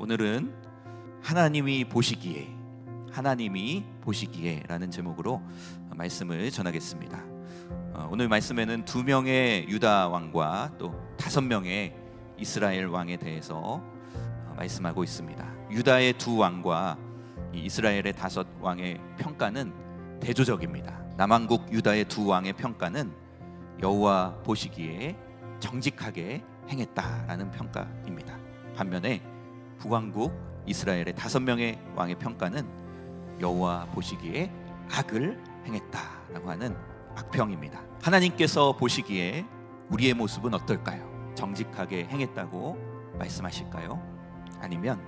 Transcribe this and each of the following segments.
오늘은 하나님이 보시기에 하나님이 보시기에라는 제목으로 말씀을 전하겠습니다. 어, 오늘 말씀에는 두 명의 유다 왕과 또 다섯 명의 이스라엘 왕에 대해서 어, 말씀하고 있습니다. 유다의 두 왕과 이 이스라엘의 다섯 왕의 평가는 대조적입니다. 남왕국 유다의 두 왕의 평가는 여호와 보시기에 정직하게 행했다라는 평가입니다. 반면에 북왕국 이스라엘의 다섯 명의 왕의 평가는 여호와 보시기에 악을 행했다라고 하는 악평입니다. 하나님께서 보시기에 우리의 모습은 어떨까요? 정직하게 행했다고 말씀하실까요? 아니면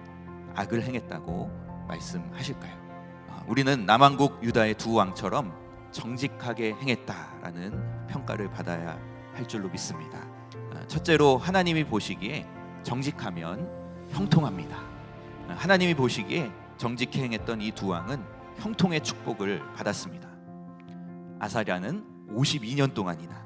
악을 행했다고 말씀하실까요? 아, 우리는 남왕국 유다의 두 왕처럼 정직하게 행했다라는 평가를 받아야 할 줄로 믿습니다. 아, 첫째로 하나님이 보시기에 정직하면 형통합니다. 아, 하나님이 보시기에 정직히 행했던 이 두 왕은 형통의 축복을 받았습니다. 아사랴는 52년 동안이나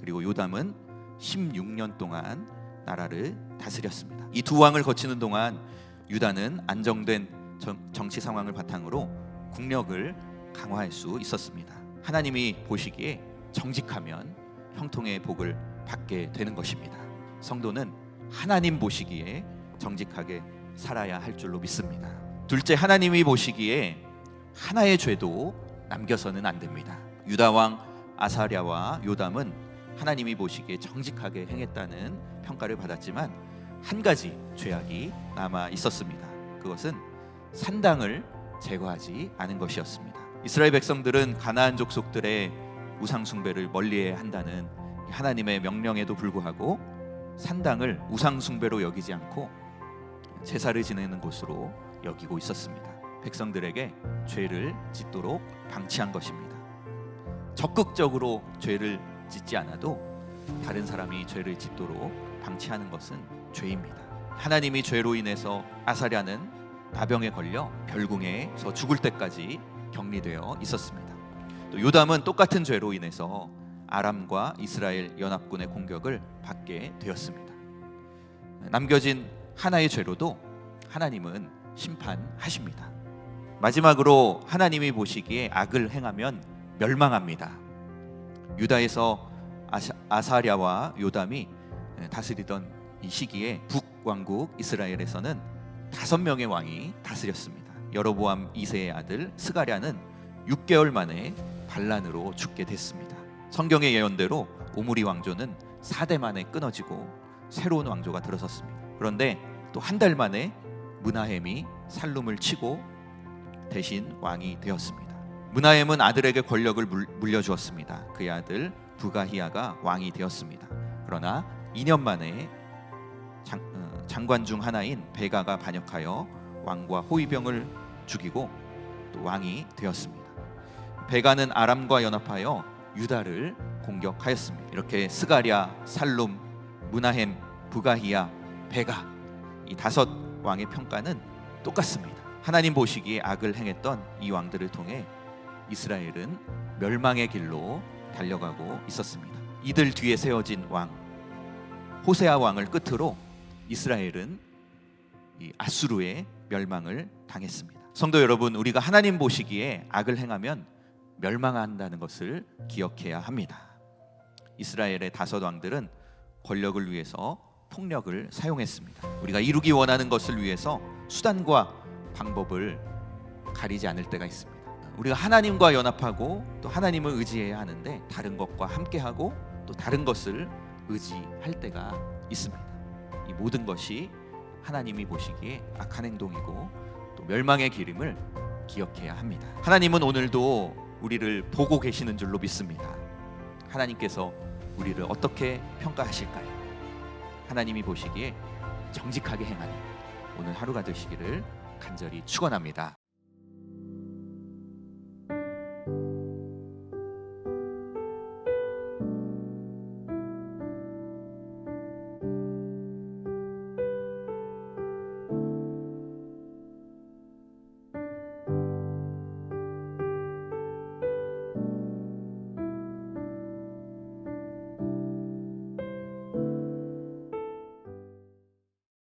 그리고 요담은 16년 동안 나라를 다스렸습니다. 이 두 왕을 거치는 동안 유다는 안정된 정, 정치 상황을 바탕으로 국력을 강화할 수 있었습니다. 하나님이 보시기에 정직하면 형통의 복을 받게 되는 것입니다. 성도는 하나님 보시기에 정직하게 살아야 할 줄로 믿습니다. 둘째 하나님이 보시기에 하나의 죄도 남겨서는 안 됩니다. 유다 왕 아사랴와 요담은 하나님이 보시기에 정직하게 행했다는 평가를 받았지만 한 가지 죄악이 남아 있었습니다. 그것은 산당을 제거하지 않은 것이었습니다. 이스라엘 백성들은 가나안 족속들의 우상 숭배를 멀리해야 한다는 하나님의 명령에도 불구하고 산당을 우상 숭배로 여기지 않고 제사를 지내는 곳으로 여기고 있었습니다. 백성들에게 죄를 짓도록 방치한 것입니다. 적극적으로 죄를 짓지 않아도 다른 사람이 죄를 짓도록 방치하는 것은 죄입니다. 하나님이 죄로 인해서 아사랴는 나병에 걸려 별궁에서 죽을 때까지 격리되어 있었습니다. 또 요담은 똑같은 죄로 인해서 아람과 이스라엘 연합군의 공격을 받게 되었습니다. 남겨진 하나의 죄로도 하나님은 심판하십니다. 마지막으로 하나님이 보시기에 악을 행하면 멸망합니다. 유다에서 아사, 아사 랴와 요담이 다스리던 이 시기에 북왕국 이스라엘에서는 다섯 명의 왕이 다스렸습니다. 여로보암 2세의 아들 스가랴는 6개월 만에 반란으로 죽게 됐습니다. 성경의 예언대로 오므리 왕조는 4대 만에 끊어지고 새로운 왕조가 들어섰습니다. 그런데 또 한 달 만에 문하햄이 살룸을 치고 대신 왕이 되었습니다. 문하햄은 아들에게 권력을 물, 물려주었습니다. 그의 아들 부가히야가 왕이 되었습니다. 그러나 2년 만에 장, 어, 장관 중 하나인 베가가 반역하여 왕과 호위병을 죽이고 또 왕이 되었습니다. 베가는 아람과 연합하여 유다를 공격하였습니다. 이렇게 스가랴, 살룸, 문하햄, 부가히야, 베가 이 다섯 왕의 평가는 똑같습니다. 하나님 보시기에 악을 행했던 이 왕들을 통해 이스라엘은 멸망의 길로 달려가고 있었습니다. 이들 뒤에 세워진 왕 호세아 왕을 끝으로 이스라엘은 이 아수르의 멸망을 당했습니다. 성도 여러분, 우리가 하나님 보시기에 악을 행하면 멸망한다는 것을 기억해야 합니다. 이스라엘의 다섯 왕들은 권력을 위해서 폭력을 사용했습니다. 우리가 이루기 원하는 것을 위해서 수단과 방법을 가리지 않을 때가 있습니다. 우리가 하나님과 연합하고 또 하나님을 의지해야 하는데 다른 것과 함께하고 또 다른 것을 의지할 때가 있습니다. 이 모든 것이 하나님이 보시기에 악한 행동이고 또 멸망의 길임을 기억해야 합니다. 하나님은 오늘도 우리를 보고 계시는 줄로 믿습니다. 하나님께서 우리를 어떻게 평가하실까요? 하나님이 보시기에 정직하게 행하는 오늘 하루가 되시기를 간절히 축원합니다.